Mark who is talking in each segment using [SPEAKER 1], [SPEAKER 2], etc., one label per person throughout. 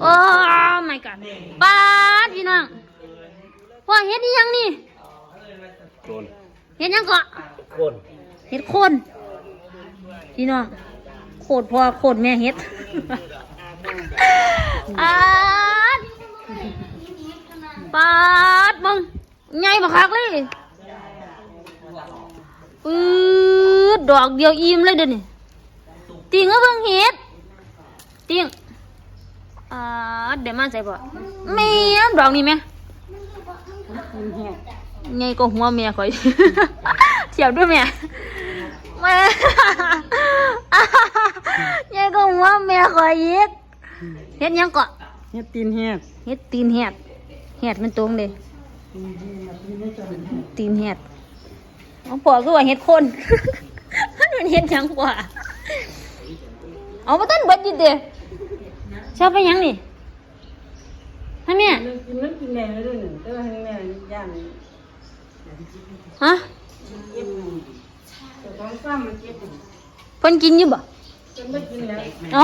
[SPEAKER 1] โอ้ my god ป้าดพี่น้องพ่อเฮ็ดอีหยังนี่
[SPEAKER 2] โกน
[SPEAKER 1] เฮ็ดหยังเกาะ
[SPEAKER 2] โกน
[SPEAKER 1] เฮ็ดโคนพี่น้องโคตรพ่อโคตรแม่เฮ็ดอาดปาดมึงใหญ่บักคักเลยปื๊ดดอกเดียวอิ่มเลยเดี๋ยวนี้ติงก็เพิ่งเฮ็ดติง อ่าเดี๋ยวมาใส่บ่แม่ดอกนี้แม่ใหญ่ก็หัวแม่ข่อยเทียบด้วยแม่แม่ใหญ่ก็หัวแม่ข่อยอีกเฮ็ดหยังเกาะ
[SPEAKER 3] เฮ็ดตีนเฮ็ด
[SPEAKER 1] เฮ็ดตีนแหดแหดมันตรงเลยตีนแหดเอาปอคือว่าเฮ็ดคนมันเฮ็ดหยังกว่าเอามาต้นเบิดดิเด้ ชอบไปหยังนี่ฮะแม่
[SPEAKER 3] กินมันกินแม่ไม่รู้หนึ่งแต่ว่าให้แม่ย่าน
[SPEAKER 1] ฮะ
[SPEAKER 3] เก็บแต่ของซ้ำมันเก็บ
[SPEAKER 1] เพิ่นกินอยู่บ่
[SPEAKER 3] จนไม่กินแล้ว
[SPEAKER 1] เอ้า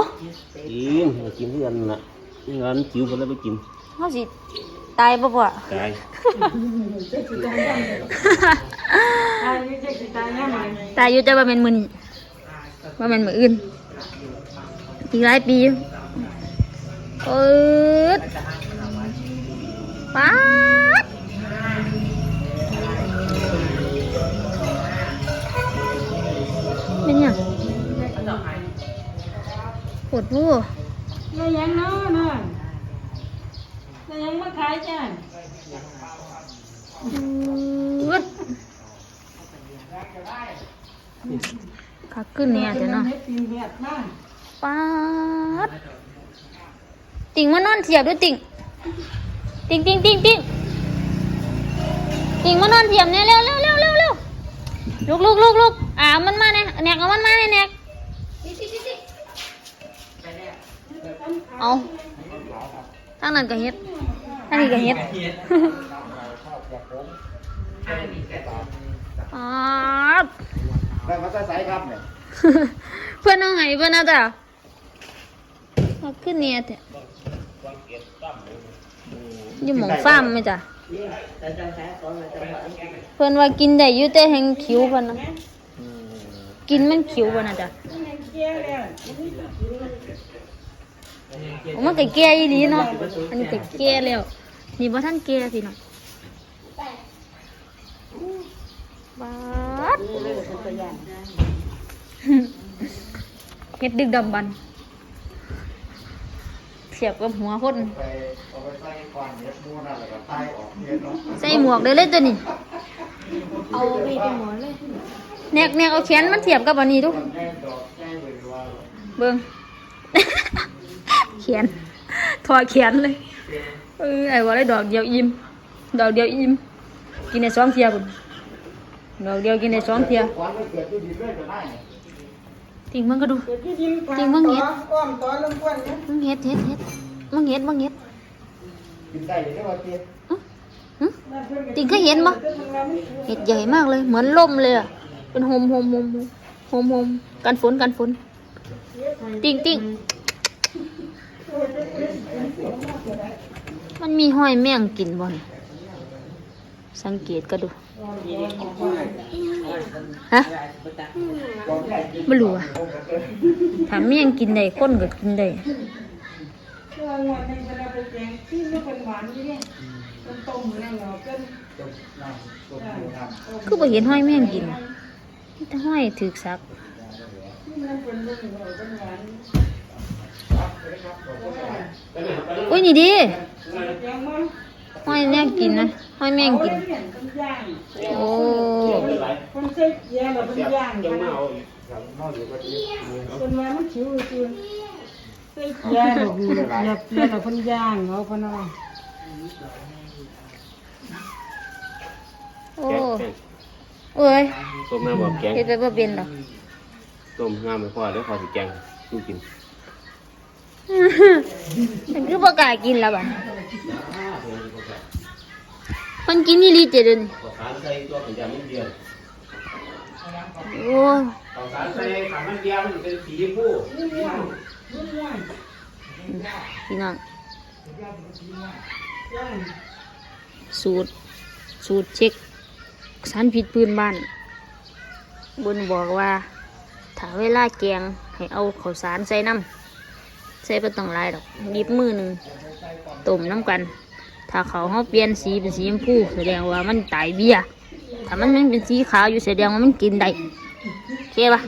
[SPEAKER 2] กินมากินเพื่อนน่ะนี่งั้นจิ๋วคนแล้วไปกิน
[SPEAKER 1] เฮาสิตายบ่พ่อ
[SPEAKER 2] ตาย
[SPEAKER 3] ตายนี่จะกินตายยังไง
[SPEAKER 1] ตายอยู่แต่ว่าแม่นมื้อนี้ว่าแม่นมื้ออื่นอีกหลายปี อยู่เอิดป๊าดเป็นยังปวดผู้
[SPEAKER 3] แล้วยังเนาะเนาะแล้วยังมาขายจ้ะ
[SPEAKER 1] อืดคักขึ้นเนี่ยเดี๋ยวเนาะป๊าด ติ่งมานอนเทียบด้วยติ่ง ติ่งติ่งติ่งติ่งติ่งมานอนเทียบเนี่ยเร็วเร็วเร็วเร็วเร็วลุกลุกลุกลุกอ่ามันมาเนี่ยแนกเอามันมาเนี่ยแนกเอาทางนั้นก็เฮ็ดทางนี้ก็เฮ็ดป๊าด
[SPEAKER 4] ได้มาใส่ครับเนี่ย
[SPEAKER 1] เพื่อนเอาไห้เพื่อนเอาแต่ขึ้นเนี่ยแต่ อยู่หมองฟาร์มไหมจ้ะเพื่อนว่ากินได้อยู่แต่แหงคิ้วเพื่อนนะกินมันคิ้วเพื่อนนะจ้ะโอ้มันก็แก่อีหลีเนาะอันนี้ก็แก่แล้วนี่บ่ท่านแก่สิเนาะบาดเฮ็ดดึกดำบร รพ์เทียบกับหัวคน
[SPEAKER 4] ไปเอาไปใส่ก่อนเฮ็ดมูนั่นแล้วก็ใส่ออกเฮ็ดเนาะ
[SPEAKER 1] ใส่หมวกได้เลยตัวนี้ เอาไปเป็นหมวกเลยแนกแนกเอาแขนมันเทียบกับอันนี้ดู
[SPEAKER 4] แน่ดอกแน่เลยว่า
[SPEAKER 1] เบิ่งแขนถอดแขนเลยเออไอ้ว่าได้ดอกเดียวอิ่มดอกเดียวอิ่มกินในสองเทียบุญดอกเดียวกินในสองเทีย
[SPEAKER 4] ควันมันเกิดอยู่ดีด้วยก็ได้เนี่ย
[SPEAKER 1] จริงมันก็ดู
[SPEAKER 3] เกิดที่ดิน
[SPEAKER 1] จริงมั้งเฮ็ด
[SPEAKER 3] อ้อมตอนลำกวนเนี่ย
[SPEAKER 1] มึงเฮ็ดเฮ็ดเฮ็ดมึงเฮ็ดมึงเฮ็ด
[SPEAKER 4] กินได้เลยว่าเตี้ย
[SPEAKER 1] หึจริงเคยเห็นบ่เฮ็ดใหญ่มากเลย เหมือนล่มเลยอะเป็นโฮมโฮมโฮมโฮมโฮมกันฝนกันฝน ติงติงมันมีห้อยแมงกินบ่น สังเกตก็ดู ฮะไม่รู้อะถ้าแมงกินได้คนก็กินได้
[SPEAKER 3] เชื่อว่าในเวลาไปแกงที่มันเป็นหวานอยู่เนี่ยมันต้มนั่นเหรอเป็น
[SPEAKER 4] น้ำต้มหูน้ำ
[SPEAKER 1] คือบ่เห็นห้อยแมงกินมีแต่ห้อยถือกซัก
[SPEAKER 3] ที่มันเป็นเรื่องเหรอเป็นหวาน
[SPEAKER 1] อุ้ยนี่ดิ
[SPEAKER 3] แกงมัน
[SPEAKER 1] ห้อยแมงกินนะห้อยแมงกิน
[SPEAKER 3] เอาไว้เนี่ยเป็นย่าง
[SPEAKER 1] โอ้
[SPEAKER 3] คนใส่เกียร์เราเป็นย่าง
[SPEAKER 2] ยั
[SPEAKER 3] กั
[SPEAKER 2] ง
[SPEAKER 3] น
[SPEAKER 2] มา
[SPEAKER 3] นะ
[SPEAKER 2] เอาอีก
[SPEAKER 4] ครับนอกอยู่ก็ดี
[SPEAKER 3] คนว่ามันชิวคือใส่เกียร์เราเกียร์เกียร์เราเป็นย่างเอาคนเอา
[SPEAKER 1] โอ้
[SPEAKER 2] แกง
[SPEAKER 1] เอ้ย
[SPEAKER 2] ต้มน้ำบอกแกง
[SPEAKER 1] เฮ็ดไปบ่เป็นดอก
[SPEAKER 2] ต้มน้ำไม่พอเดี๋ยวพอสิแกงสู้กิน
[SPEAKER 1] มันคือบ่กล้ากินแล้วบัด มันกินนี่ลีเจเดยวนี่
[SPEAKER 2] ข้าวสารใส่ตัวขยำมันเดียว
[SPEAKER 1] โอ้
[SPEAKER 2] ข้าวสารใส่ขันมันเดียวมันเป็นสีชมพู
[SPEAKER 1] พี่น้องสูตร สูตรเช็คสารพิษพื้นบ้านบนบอกว่าถ้าเวลาแกงให้เอาข้าวสารใส่น้ำ ใส่ไปต้องหลายดอกหยิบมือหนึ่งต้มน้ำกัน ถ้าเขาเขาเปลี่ยนสีเป็นสีชมพูแสดงว่ามันตายเบี้ยถ้ามันยังเป็นสีขาวอยู่แสดงว่ามันกินได้โอเคปะ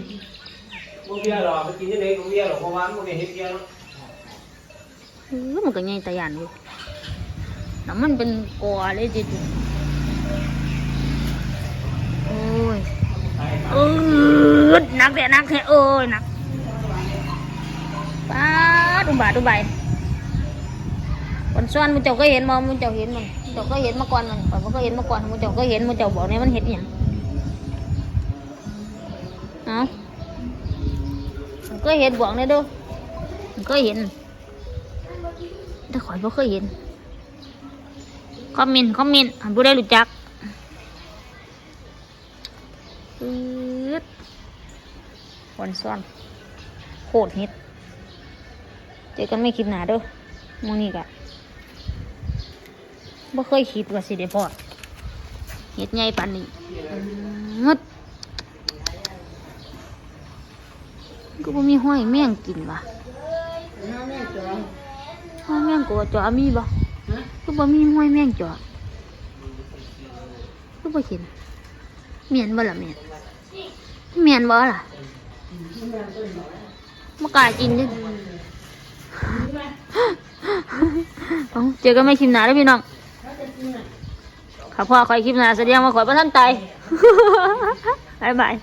[SPEAKER 2] บ่เบียร์หรอกไปกินที่ไหนก็เบียร์หรอกเพราะว่ามันบ่ได้เฮ็ดเบียร์เนาะ
[SPEAKER 1] เออมันก็ยังตะยานอยู่น้ำมันเป็นกอเลยจิจิโอ้ยเออหนักเดะหนักแท้โอ้ยหนักป้าดอุ บาทอุบายคนซ้อนมึงเจ้าก็เห็นมั้มึงเจ้าเห็นมั้งเจ้าก็เห็นมาก่อนมันข่อยบ่ก็เห็นมาก่อนมึงเจ้าก็เห็นมึงเจ้าบอกเนี่ยมันเห็นอย่างเอ้าก็เห็นบอกเนี่ยดูก็เห็นแต่ข่อยบ่เคยเห็นคอมเมนต์คอมเมนต์ผู้ได้รู้จักปื๊ดวันซ้อนโคตรเฮ็ด เจอกันไม่คลิปหนาเด้อมองนี่กะบ่เคยคิดว่าสิได้พอดเฮ็ดใหญ่ปานนี้งดก็บ่มีห้อยแม่งกินว่ะห้อยแม่งกัวจ่อมีบ่ก็บ่มีห้อยแม่งจ่อก็บ่เห็นเมียนบ่ล่ะเมียนเมียนบ่ล่ะบ่กล้ากินเด้อ เอาเจอกันไม่คลิปหนาเด้วพี่น้องข้าพ่อคอยคลิปหนาแสดงว่าขอยบ่ทันตายบายบาย